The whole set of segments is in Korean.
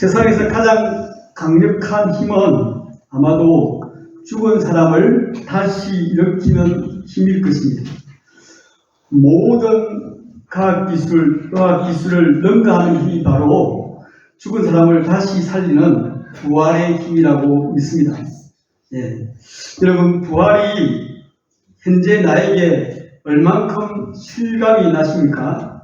세상에서 가장 강력한 힘은 아마도 죽은 사람을 다시 일으키는 힘일 것입니다. 모든 과학기술, 의학기술을 능가하는 힘이 바로 죽은 사람을 다시 살리는 부활의 힘이라고 믿습니다. 예. 여러분, 부활이 현재 나에게 얼만큼 실감이 나십니까?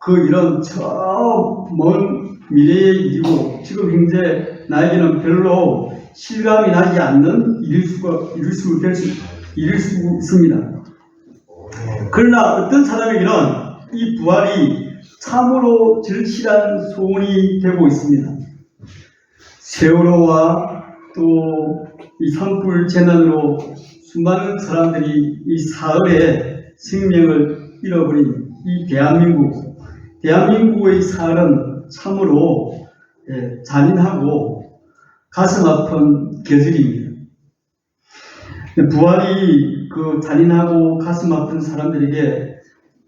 그 이런 저 먼 미래의 일이고 지금 현재 나에게는 별로 실감이 나지 않는 일일 수가 일일 수, 될 수, 일일 수 있습니다. 그러나 어떤 사람에게는 이 부활이 참으로 절실한 소원이 되고 있습니다. 세월호와 또 이 산불 재난으로 수많은 사람들이 이 사흘에 생명을 잃어버린 이 대한민국, 대한민국의 사흘은 참으로 예, 잔인하고 가슴 아픈 계절입니다. 부활이 그 잔인하고 가슴 아픈 사람들에게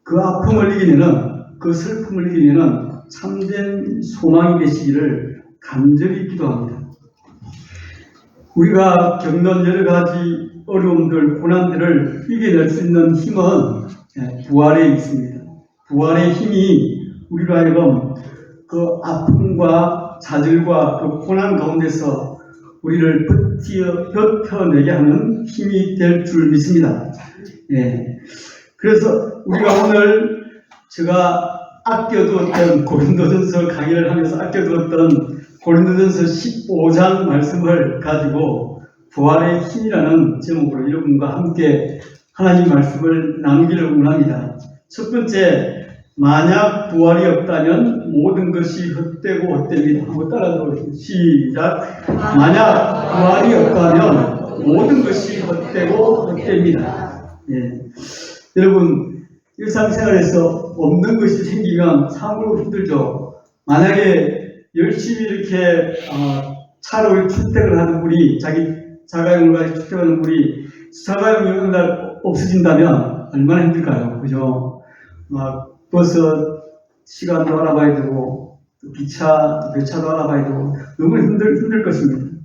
그 아픔을 이기려는 그 슬픔을 이기려는 참된 소망이 되시기를 간절히 기도합니다. 우리가 겪는 여러 가지 어려움들, 고난들을 이겨낼 수 있는 힘은 예, 부활에 있습니다. 부활의 힘이 우리로 하여금 그 아픔과 좌절과 그 고난 가운데서 우리를 버텨내게 하는 힘이 될 줄 믿습니다. 예. 그래서 우리가 오늘 제가 아껴두었던 고린도전서 강의를 하면서 아껴두었던 고린도전서 15장 말씀을 가지고 부활의 힘이라는 제목으로 여러분과 함께 하나님 말씀을 나누기를 원합니다. 첫 번째, 만약 부활이 없다면 모든 것이 헛되고 헛됩니다. 한번 따라서 시작. 만약 부활이 없다면 모든 것이 헛되고 헛됩니다. 예. 여러분, 일상생활에서 없는 것이 생기면 참으로 힘들죠. 만약에 열심히 이렇게 어, 차로 출퇴근을 하는 분이 자기 자가용을 가지고 출퇴근하는 분이 자가용이 어느 날 없어진다면 얼마나 힘들까요? 그죠? 막 버스 시간도 알아봐야 되고 또 기차 배차도 알아봐야 되고 너무 힘들 힘들 것입니다.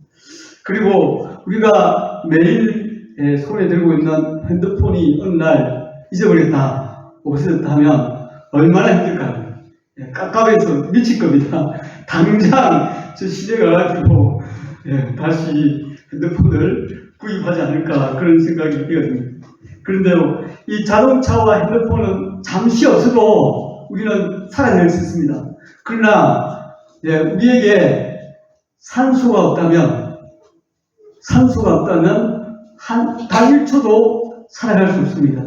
그리고 우리가 매일 예, 손에 들고 있는 핸드폰이 어느 날 잊어버렸다 없어졌다 하면 얼마나 힘들까요? 예, 깝깝해서 미칠 겁니다. 당장 저 시대 가 가지고 예, 다시 핸드폰을 구입하지 않을까 그런 생각이 들거든요. 그런데요, 이 자동차와 핸드폰은 잠시 없어도 우리는 살아낼 수 있습니다. 그러나 예, 우리에게 산소가 없다면 산소가 없다면 한 단 1초도 살아갈 수 없습니다.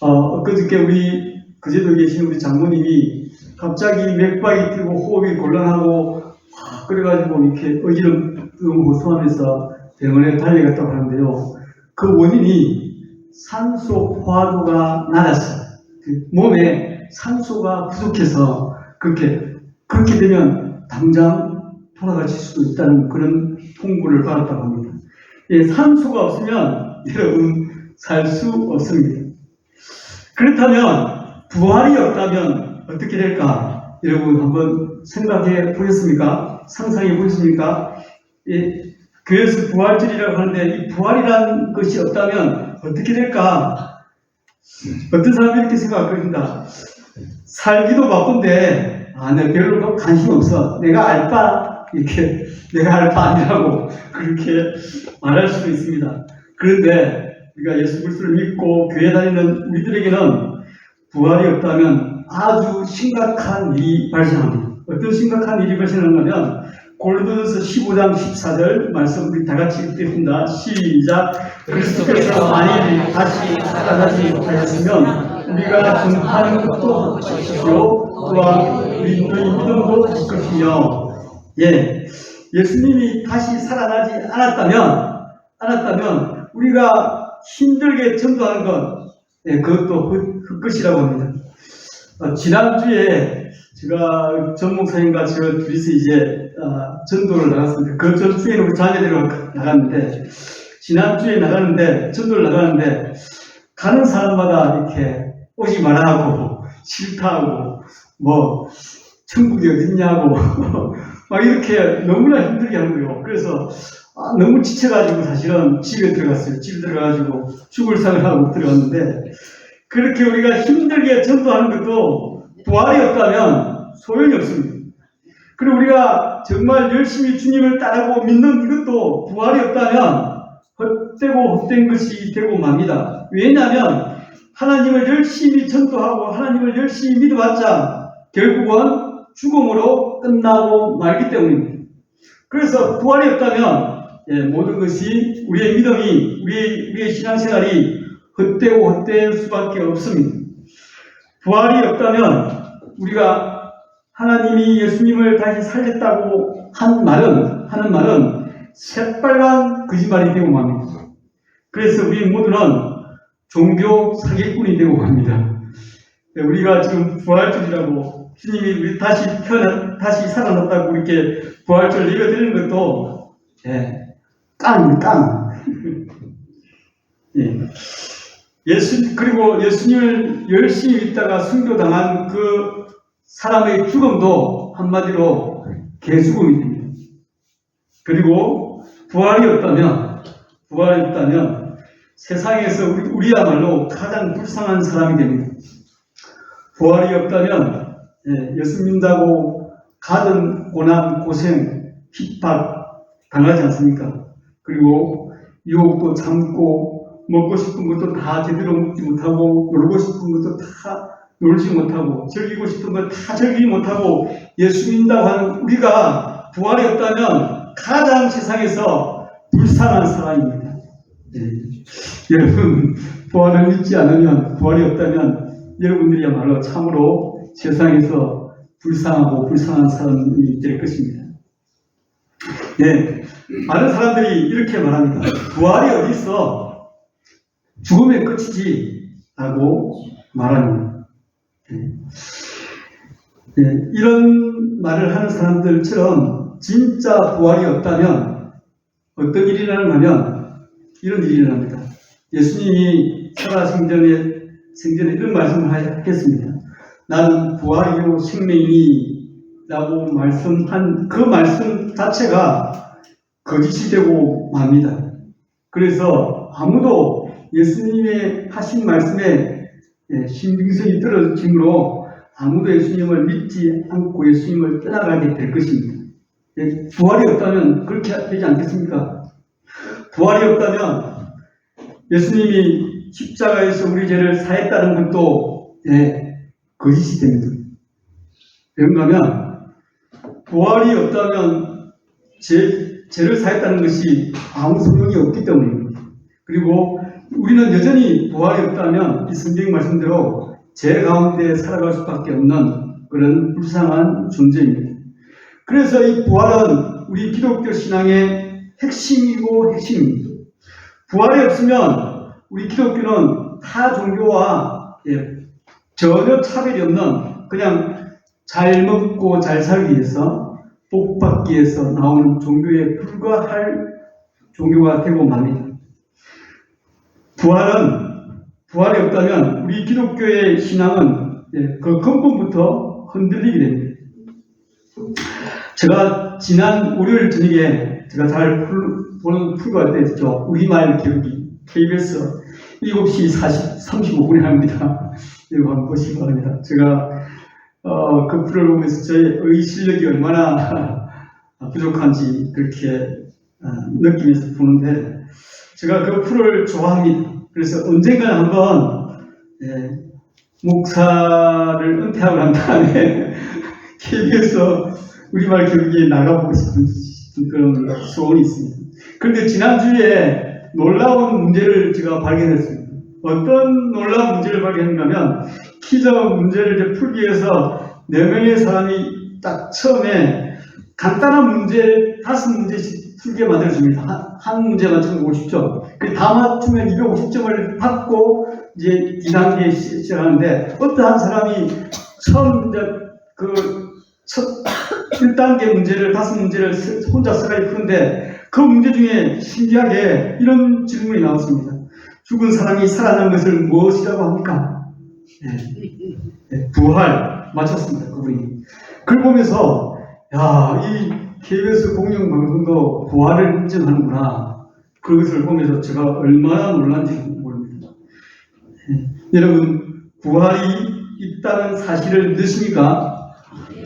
어, 엊그저께 우리 그제도 계신 우리 장모님이 갑자기 맥박이 뛰고 호흡이 곤란하고 아, 그래가지고 이렇게 어지럼 호소하면서 병원에 달려갔다고 하는데요. 그 원인이 산소 포화도가 낮았어요. 그 몸에 산소가 부족해서 그렇게 그렇게 되면 당장 돌아가실 수도 있다는 그런 통보를 받았다고 합니다. 예, 산소가 없으면 여러분 살 수 없습니다. 그렇다면 부활이 없다면 어떻게 될까? 여러분 한번 생각해 보셨습니까? 상상해 보셨습니까? 예, 교회에서 부활절이라고 하는데 이 부활이라는 것이 없다면 어떻게 될까? 어떤 사람이 이렇게 생각할 것입니다. 살기도 바쁜데 아, 내 별로 관심 없어. 내가 알 바 이렇게 내가 알 바 아니라고 그렇게 말할 수도 있습니다. 그런데 우리가 예수 그리스도를 믿고 교회 다니는 우리들에게는 부활이 없다면 아주 심각한 일이 발생합니다. 어떤 심각한 일이 발생하냐면 골로새서 15장 14절 말씀 우리 다 같이 읽겠습니다. 시작. 그리스도께서 만일 다시 살아나지 못하였으면 우리가 전파하는 것도 것이요 또한 우리의 믿음도 것이며 예 예수님이 다시 살아나지 않았다면 않았다면 우리가 힘들게 전도하는 것 예, 그것도 헛, 헛것이라고 합니다. 어, 지난주에 제가 전 목사님과 제가 둘이서 이제 어, 전도를 나갔습니다. 그 우리 자녀들이랑 나갔는데 지난주에 나가는데 전도를 나가는데 가는 사람마다 이렇게 오지 말라고 싫다고 뭐 천국이 어딨냐고 막 이렇게 너무나 힘들게 한 거예요. 그래서 아, 너무 지쳐가지고 사실은 집에 들어갔어요. 집에 들어가지고 죽을 상을 하고 들어갔는데 그렇게 우리가 힘들게 전도하는 것도 부활이 없다면 소용이 없습니다. 그리고 우리가 정말 열심히 주님을 따르고 믿는 이것도 부활이 없다면 헛되고 헛된 것이 되고 맙니다. 왜냐하면 하나님을 열심히 전도하고 하나님을 열심히 믿어봤자 결국은 죽음으로 끝나고 말기 때문입니다. 그래서 부활이 없다면 예, 모든 것이 우리의 믿음이 우리의, 우리의 신앙생활이 헛되고 헛될 수밖에 없습니다. 부활이 없다면 우리가 하나님이 예수님을 다시 살렸다고 한 말은 하는 말은 새빨간 거짓말이 되고 맙니다. 그래서 우리 모두는 종교 사기꾼이 되고 갑니다. 네, 우리가 지금 부활절이라고 주님이 우리 다시 태어나 다시 살아났다고 이렇게 부활절 읽어드리는 것도 예, 깡, 깡. 예. 예수 그리고 예수님을 열심히 믿다가 순교당한 그 사람의 죽음도 한마디로 개죽음이 됩니다. 그리고 부활이 없다면 부활이 없다면 세상에서 우리, 우리야말로 가장 불쌍한 사람이 됩니다. 부활이 없다면 예, 예수 믿는다고 가든 고난, 고생, 핍박 당하지 않습니까? 그리고 유혹도 참고 먹고 싶은 것도 다 제대로 먹지 못하고 놀고 싶은 것도 다 놀지 못하고 즐기고 싶은 것다 즐기지 못하고 예수 믿는다고 하는 우리가 부활이 없다면 가장 세상에서 불쌍한 사람입니다. 예. 여러분 부활을 믿지 않으면 부활이 없다면 여러분들이야말로 참으로 세상에서 불쌍하고 불쌍한 사람이 될 것입니다. 네, 많은 사람들이 이렇게 말합니다. 부활이 어디 있어? 죽음의 끝이지 라고 말합니다. 네. 네, 이런 말을 하는 사람들처럼 진짜 부활이 없다면 어떤 일이 일어나냐면 이런 일이 일어납니다. 예수님이 살아 생전에 생전에 이런 말씀을 하셨습니다. 나는 부활이요 생명이니 라고 말씀한 그 말씀 자체가 거짓이 되고 맙니다. 그래서 아무도 예수님의 하신 말씀에 예, 신빙성이 떨어짐으로 아무도 예수님을 믿지 않고 예수님을 떠나가게 될 것입니다. 예, 부활이 없다면 그렇게 되지 않겠습니까? 부활이 없다면 예수님이 십자가에서 우리 죄를 사했다는 것도 예, 거짓이 됩니다. 그런가 하면 부활이 없다면 죄, 죄를 사했다는 것이 아무 소용이 없기 때문입니다. 그리고 우리는 여전히 부활이 없다면 이 성경 말씀대로 죄 가운데 살아갈 수밖에 없는 그런 불쌍한 존재입니다. 그래서 이 부활은 우리 기독교 신앙의 핵심이고 핵심입니다. 부활이 없으면 우리 기독교는 타 종교와 예, 전혀 차별이 없는 그냥 잘 먹고 잘 살기 위해서 복 받기 위해서 나오는 종교에 불과할 종교가 되고 맙니다. 부활은 부활이 없다면 우리 기독교의 신앙은 예, 그 근본부터 흔들리게 됩니다. 제가 지난 월요일 저녁에 제가 잘 풀, 풀고 할 때, 저 우리말 기록이 KBS 7시 40, 35분에 합니다. 이거 한번 보시기 바랍니다. 제가 어, 그 풀을 보면서 저의 의 실력이 얼마나 부족한지 그렇게 어, 느끼면서 보는데 제가 그 풀을 좋아합니다. 그래서 언젠가 한번 예, 목사를 은퇴하고 난 다음에 KBS 우리말 교육에 나가보고 싶은 그런 소원이 있습니다. 그런데 지난주에 놀라운 문제를 제가 발견했습니다. 어떤 놀라운 문제를 발견했냐면 키즈 문제를 풀기 위해서 네 명의 사람이 딱 처음에 간단한 문제 다섯 문제씩 풀게 만들어줍니다. 한, 한 문제 맞추면 50점. 그 다 맞추면 250점을 받고 이제 2단계 시작하는데 어떠한 사람이 처음 이제 그첫 1단계 문제를 다섯 문제를 혼자 써가지고 푸는데 그 문제 중에 신기하게 이런 질문이 나왔습니다. 죽은 사람이 살아난 것을 무엇이라고 합니까? 네. 네, 부활 맞췄습니다. 그분이. 그걸 보면서 야, 이 KBS 공영방송도 부활을 인정하는구나. 그것을 보면서 제가 얼마나 놀란지 모릅니다. 예, 여러분, 부활이 있다는 사실을 믿으십니까?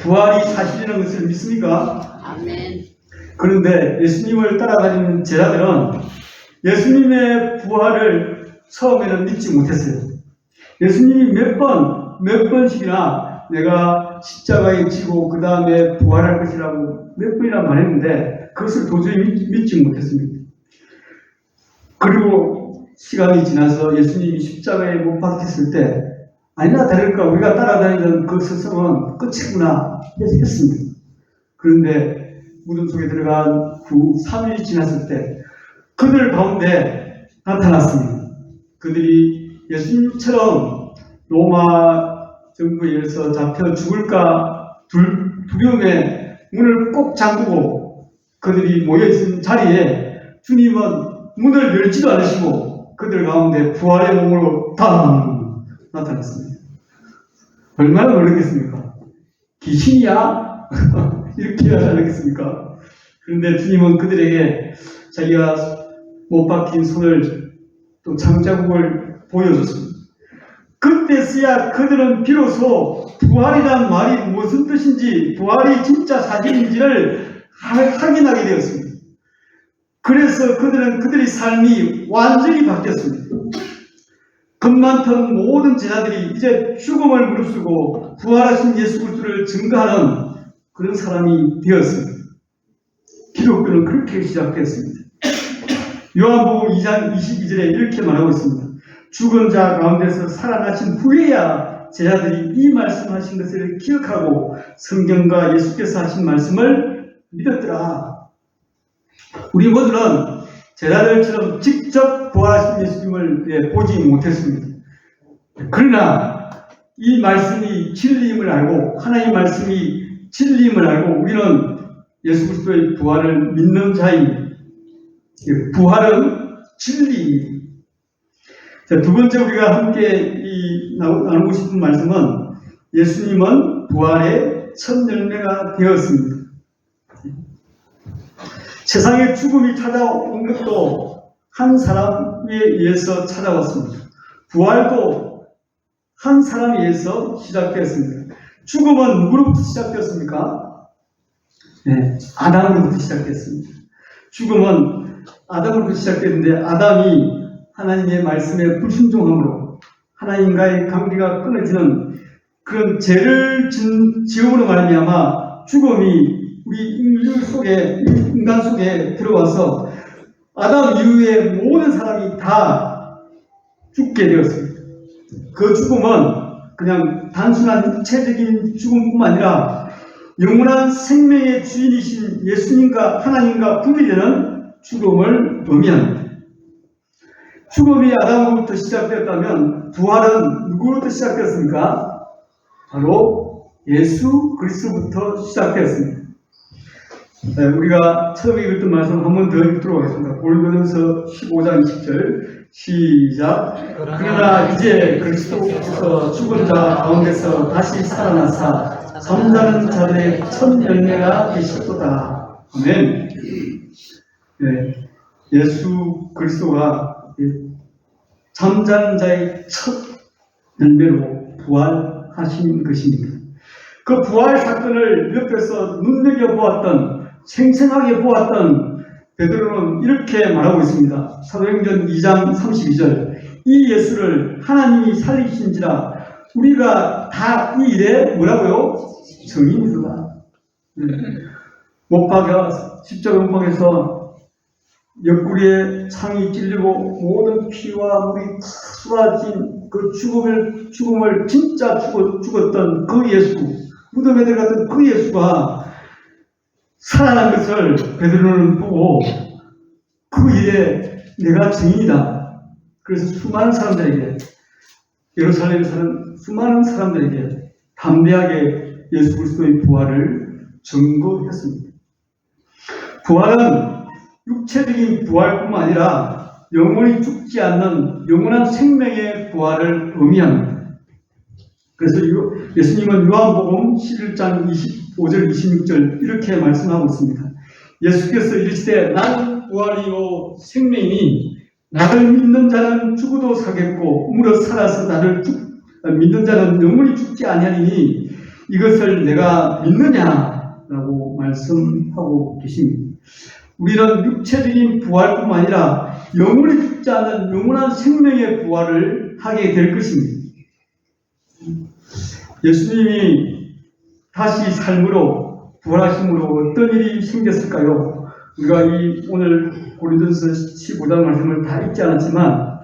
부활이 사실이라는 것을 믿습니까? 아멘. 그런데 예수님을 따라다니는 제자들은 예수님의 부활을 처음에는 믿지 못했어요. 예수님이 몇 번, 몇 번씩이나 내가 십자가에 지고 그 다음에 부활할 것이라고 몇 번이나 말했는데 그것을 도저히 믿, 믿지 못했습니다. 그리고 시간이 지나서 예수님이 십자가에 못 박혔을 때 아니나 다를까 우리가 따라다니던 그 스승은 끝이구나 했습니다. 그런데 무덤 속에 들어간 후 3일이 지났을 때 그들 가운데 나타났습니다. 그들이 예수님처럼 로마 정부에 의해서 잡혀 죽을까 둘, 두려움에 문을 꼭 잠그고 그들이 모여있는 자리에 주님은 문을 열지도 않으시고 그들 가운데 부활의 몸으로 당 나타났습니다. 얼마나 놀랐겠습니까? 귀신이야? 이렇게 하지 않겠습니까? 그런데 주님은 그들에게 자기가 못 박힌 손을 또 장자국을 보여줬습니다. 그때서야 그들은 비로소 부활이란 말이 무슨 뜻인지 부활이 진짜 사실인지를 하- 확인하게 되었습니다. 그래서 그들은 그들의 삶이 완전히 바뀌었습니다. 겁 많던 모든 제자들이 이제 죽음을 무릅쓰고 부활하신 예수 그리스도를 증거하는 그런 사람이 되었습니다. 기독교는 그렇게 시작됐습니다. 요한복음 2장 22절에 이렇게 말하고 있습니다. 죽은 자 가운데서 살아나신 후에야 제자들이 이 말씀하신 것을 기억하고 성경과 예수께서 하신 말씀을 믿었더라. 우리 모두는 제자들처럼 직접 부활하신 예수님을 예, 보지 못했습니다. 그러나 이 말씀이 진리임을 알고 하나님 말씀이 진리임을 알고 우리는 예수 그리스도의 부활을 믿는 자입니다. 예, 부활은 진리입니다. 자, 두 번째 우리가 함께 이 나누- 나누고 싶은 말씀은 예수님은 부활의 첫 열매가 되었습니다. 세상에 죽음이 찾아온 것도 한 사람에 의해서 찾아왔습니다. 부활도 한 사람에 의해서 시작되었습니다. 죽음은 누구로부터 시작되었습니까? 네, 아담으로부터 시작됐습니다. 죽음은 아담으로부터 시작됐는데 아담이 하나님의 말씀에 불순종함으로 하나님과의 관계가 끊어지는 그런 죄를 진- 지음으로 말미암아 죽음이 우리 인류 속에 인간 속에 들어와서 아담 이후에 모든 사람이 다 죽게 되었습니다. 그 죽음은 그냥 단순한 육체적인 죽음뿐만 아니라 영원한 생명의 주인이신 예수님과 하나님과 분리되는 죽음을 의미합니다. 죽음이 아담으로부터 시작되었다면 부활은 누구로부터 시작되었습니까? 바로 예수 그리스도부터 시작되었습니다. 네, 우리가 처음에 읽었던 말씀 한 번 더 읽도록 하겠습니다. 골고새서 15장 10절 시작. 그러나 이제 그리스도께서 죽은 자 가운데서 다시 살아나사 잠자는 자들의 첫 열매가 되셨도다. 아멘. 네, 예수 그리스도가 잠자는 자의 첫 열매로 부활하신 것입니다. 그 부활 사건을 옆에서 눈여겨 보았던 생생하게 보았던 베드로는 이렇게 말하고 있습니다. 사도행전 2장 32절 이 예수를 하나님이 살리신지라 우리가 다 이 일에 뭐라고요? 증인이다. 네. 못 박아 십자가 못 박에서 옆구리에 창이 찔리고 모든 피와 물이 다 쏟아진 그 죽음을 죽음을 진짜 죽었, 죽었던 그 예수 무덤에 들어갔던 그 예수가 살아난 것을 베드로는 보고 그 일에 내가 증인이다. 그래서 수많은 사람들에게 예루살렘에 사는 수많은 사람들에게 담대하게 예수 그리스도의 부활을 증거했습니다. 부활은 육체적인 부활뿐만 아니라 영원히 죽지 않는 영원한 생명의 부활을 의미합니다. 그래서 요- 예수님은 요한복음 11장 20, 25절, 26절 이렇게 말씀하고 있습니다. 예수께서 이르시되 나는 부활이요 생명이니 나를 믿는 자는 죽어도 살겠고 무릇 살아서 나를 죽, 믿는 자는 영원히 죽지 아니하리니 이것을 내가 믿느냐라고 말씀하고 계십니다. 우리는 육체적인 부활뿐만 아니라 영원히 죽지 않는 영원한 생명의 부활을 하게 될 것입니다. 예수님이 다시 삶으로 부활하심으로 어떤 일이 생겼을까요? 우리가 이 오늘 고린도서 15장 말씀을 다 읽지 않았지만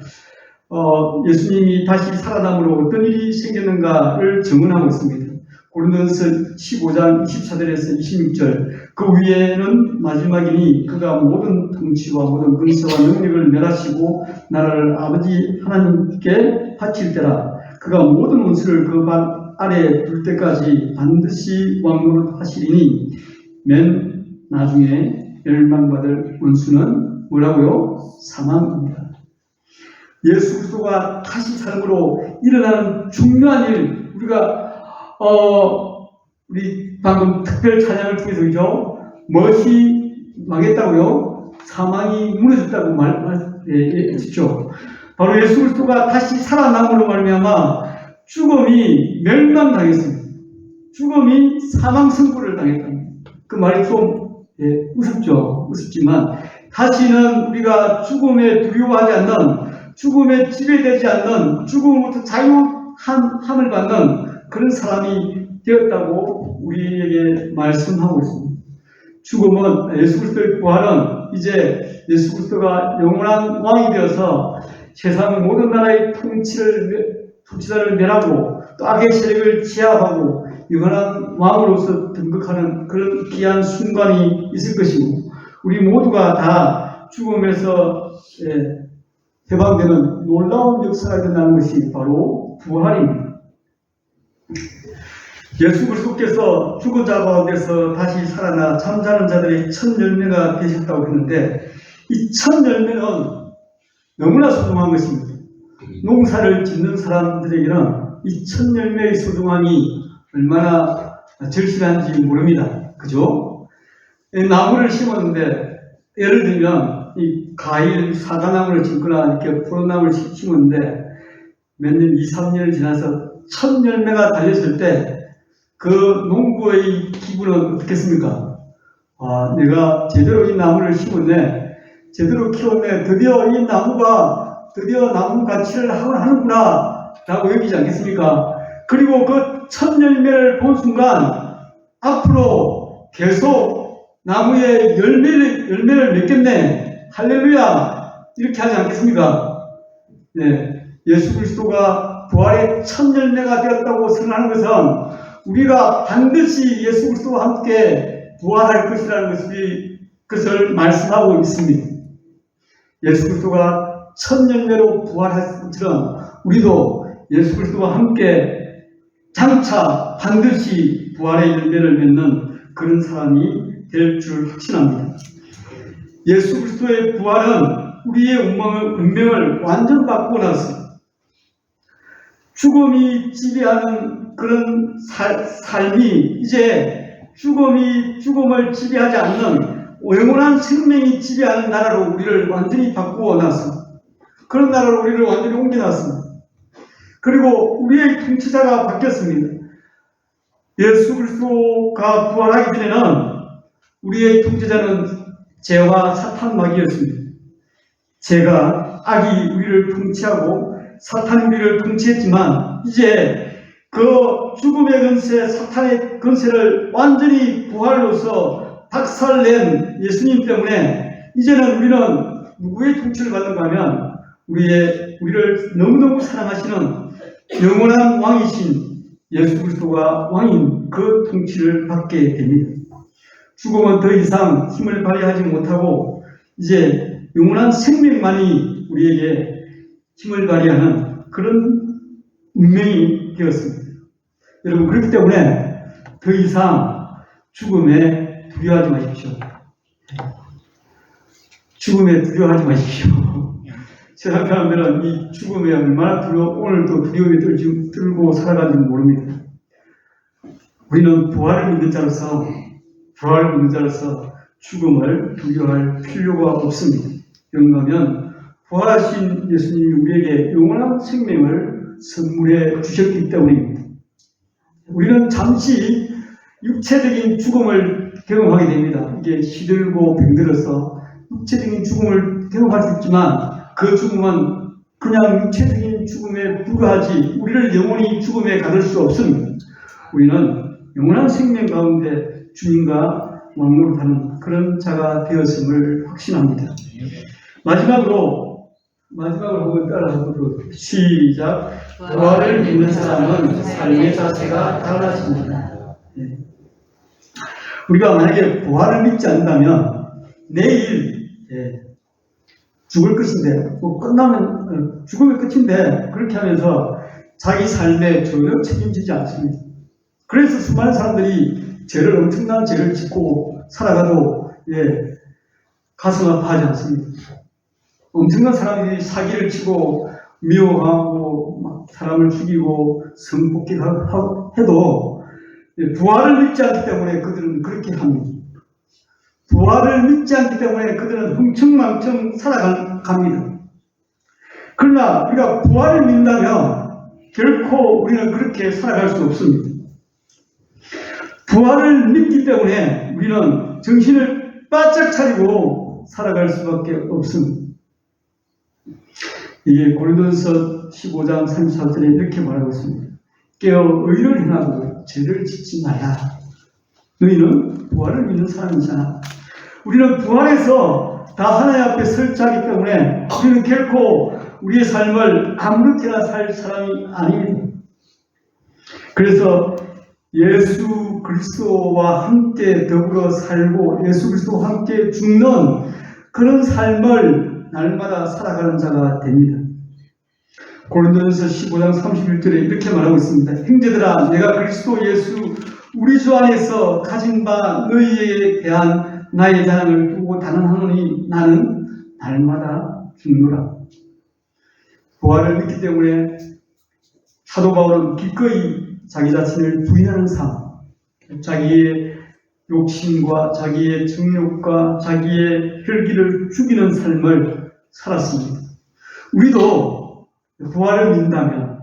어, 예수님이 다시 살아남으로 어떤 일이 생겼는가를 증언하고 있습니다. 고린도서 15장 24절에서 26절 그 위에는 마지막이니 그가 모든 통치와 모든 근세와 능력을 멸하시고 나라를 아버지 하나님께 바칠 때라 그가 모든 원수를 그 발 아래 둘 때까지 반드시 왕노릇 하시리니 맨 나중에 멸망받을 원수는 뭐라고요? 사망입니다. 예수 그리스도가 다시 삶으로 일어나는 중요한 일 우리가 어 우리 방금 특별 찬양을 통해서 그죠? 무엇이 망했다고요? 사망이 무너졌다고 말, 말 예, 했죠. 바로 예수 그리스도가 다시 살아남으로 말미암아 죽음이 멸망당했습니다. 죽음이 사망 승부를 당했다. 그 말이 좀 예, 우습죠. 우습지만 다시는 우리가 죽음에 두려워하지 않는 죽음에 지배되지 않는 죽음부터 자유함을 받는 그런 사람이 되었다고 우리에게 말씀하고 있습니다. 죽음은 예수 그리스도의 부활은 이제 예수 그리스도가 영원한 왕이 되어서 세상 모든 나라의 통치를 통치자를 멸하고 또 악의 세력을 제압하고 영원한 왕으로서 등극하는 그런 귀한 순간이 있을 것이고 우리 모두가 다 죽음에서 예, 해방되는 놀라운 역사가 일어나는 것이 바로 부활입니다. 예수 그리스도께서 죽은 자 가운데서 다시 살아나 잠자는 자들의 첫 열매가 되셨다고 했는데 이첫 열매는 너무나 소중한 것입니다. 농사를 짓는 사람들에게는 이첫 열매의 소중함이 얼마나 절실한지 모릅니다. 그죠? 이 나무를 심었는데 예를 들면 이 과일 사과나무를 심거나 이렇게 포도나무를 심었는데 몇 년, 2, 3년을 지나서 첫 열매가 달렸을 때 그 농부의 기분은 어떻겠습니까? 아, 내가 제대로 이 나무를 심었네. 제대로 키웠네. 드디어 이 나무가 드디어 나무 가치를 하는구나. 라고 여기지 않겠습니까? 그리고 그 첫 열매를 본 순간 앞으로 계속 나무에 열매를, 열매를 맺겠네. 할렐루야. 이렇게 하지 않겠습니까? 네. 예수 그리스도가 부활의 첫 열매가 되었다고 선언하는 것은 우리가 반드시 예수 그리스도와 함께 부활할 것이라는 것이, 것을 말씀하고 있습니다. 예수 그리스도가 첫 열매로 부활했을 것처럼 우리도 예수 그리스도와 함께 장차 반드시 부활의 열매를 맺는 그런 사람이 될 줄 확신합니다. 예수 그리스도의 부활은 우리의 운명을, 운명을 완전 바꾸고 나서 죽음이 지배하는 그런 살, 삶이 이제 죽음이 죽음을 지배하지 않는 영원한 생명이 지배하는 나라로 우리를 완전히 바꾸어 놨습니다. 그런 나라로 우리를 완전히 옮겨놨습니다. 그리고 우리의 통치자가 바뀌었습니다. 예수 그리스도가 부활하기 전에는 우리의 통치자는 죄와 사탄 마귀였습니다. 죄가 악이 우리를 통치하고 사탄이 우리를 통치했지만 이제 그 죽음의 근세, 사탄의 근세를 완전히 부활로서 박살낸 예수님 때문에 이제는 우리는 누구의 통치를 받는가 하면 우리의 우리를 너무너무 사랑하시는 영원한 왕이신 예수 그리스도가 왕인 그 통치를 받게 됩니다. 죽음은 더 이상 힘을 발휘하지 못하고 이제 영원한 생명만이 우리에게 힘을 발휘하는 그런 운명이 되었습니다. 여러분 그렇기 때문에 더 이상 죽음에 두려워하지 마십시오. 죽음에 두려워하지 마십시오. 세상 사람들은 이 죽음에 얼마나 두려워, 오늘도 두려움이 들고 살아가는지 모릅니다. 우리는 부활을 믿는 자로서 부활을 믿는 자로서 죽음을 두려워할 필요가 없습니다. 왜냐하면 부활하신 예수님이 우리에게 영원한 생명을 선물해 주셨기 때문입니다. 우리는 잠시 육체적인 죽음을 경험하게 됩니다. 이게 시들고 병들어서 육체적인 죽음을 경험할 수 있지만 그 죽음은 그냥 육체적인 죽음에 불과하지 우리를 영원히 죽음에 가둘 수 없습니다. 우리는 영원한 생명 가운데 주님과 왕노릇하는 그런 자가 되었음을 확신합니다. 마지막으로 마지막으로 한번 따라 해보도록 시작. 부활을 믿는 사람은 삶의 자세가 달라집니다. 예. 우리가 만약에 부활을 믿지 않는다면 내일 예, 죽을 것인데 뭐 끝나면 어, 죽으면 끝인데 그렇게 하면서 자기 삶에 전혀 책임지지 않습니다. 그래서 수많은 사람들이 죄를 엄청난 죄를 짓고 살아가도 예, 가슴 아파하지 않습니다. 엄청난 사람들이 사기를 치고 미워하고 막 사람을 죽이고 성폭행하고 해도 예, 부활을 믿지 않기 때문에 그들은 그렇게 합니다. 부활을 믿지 않기 때문에 그들은 흥청망청 살아갑니다. 그러나 우리가 부활을 믿는다면 결코 우리는 그렇게 살아갈 수 없습니다. 부활을 믿기 때문에 우리는 정신을 바짝 차리고 살아갈 수밖에 없습니다. 이게 고린도서 15장 34절에 이렇게 말하고 있습니다. 깨어 의를 행하고 죄를 짓지 말라. 너희는 부활을 믿는 사람이잖아. 우리는 부활해서 다 하나님 앞에 설치하기 때문에 우리는 결코 우리의 삶을 아무렇게나 살 사람이 아닙니다. 그래서 예수 그리스도와 함께 더불어 살고 예수 그리스도와 함께 죽는 그런 삶을 날마다 살아가는 자가 됩니다. 고린도전서 15장 31절에 이렇게 말하고 있습니다. 형제들아 내가 그리스도 예수 우리 주 안에서 가진 바 너희에 대한 나의 자랑을 두고 단언하노니 나는 날마다 죽노라. 부활을 믿기 때문에 사도 바울은 기꺼이 자기 자신을 부인하는 삶, 자기의 욕심과 자기의 정욕과 자기의 혈기를 죽이는 삶을 살았습니다. 우리도 부활을 믿는다면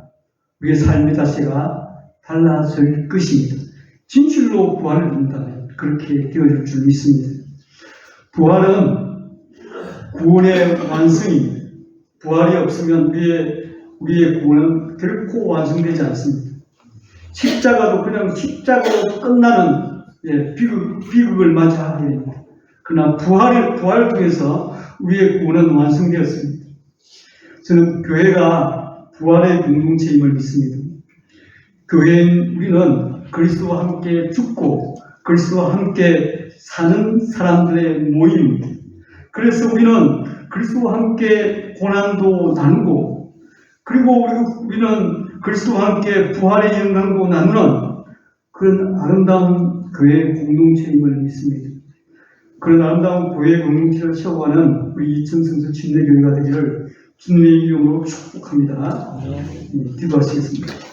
우리의 삶의 자세가 달라질 것입니다. 진실로 부활을 믿는다면 그렇게 되어질 줄 믿습니다. 부활은 구원의 완성입니다. 부활이 없으면 우리의, 우리의 구원은 결코 완성되지 않습니다. 십자가도 그냥 십자가로 끝나는 예, 비극, 비극을 맞이하게 됩니다. 그러나 부활을, 부활을 통해서 우리의 구원은 완성되었습니다. 저는 교회가 부활의 공동체임을 믿습니다. 교회인 우리는 그리스도와 함께 죽고 그리스도와 함께 사는 사람들의 모임입니다. 그래서 우리는 그리스도와 함께 고난도 나누고 그리고 우리- 우리는 그리스도와 함께 부활의 영광도 나누는 그런 아름다운 교회 공동체임을 믿습니다. 그런 아름다운 교회 공동체를 세워가는 우리 이천성서 침례교회가 되기를 주님의 이름으로 축복합니다. 네, 기도하시겠습니다.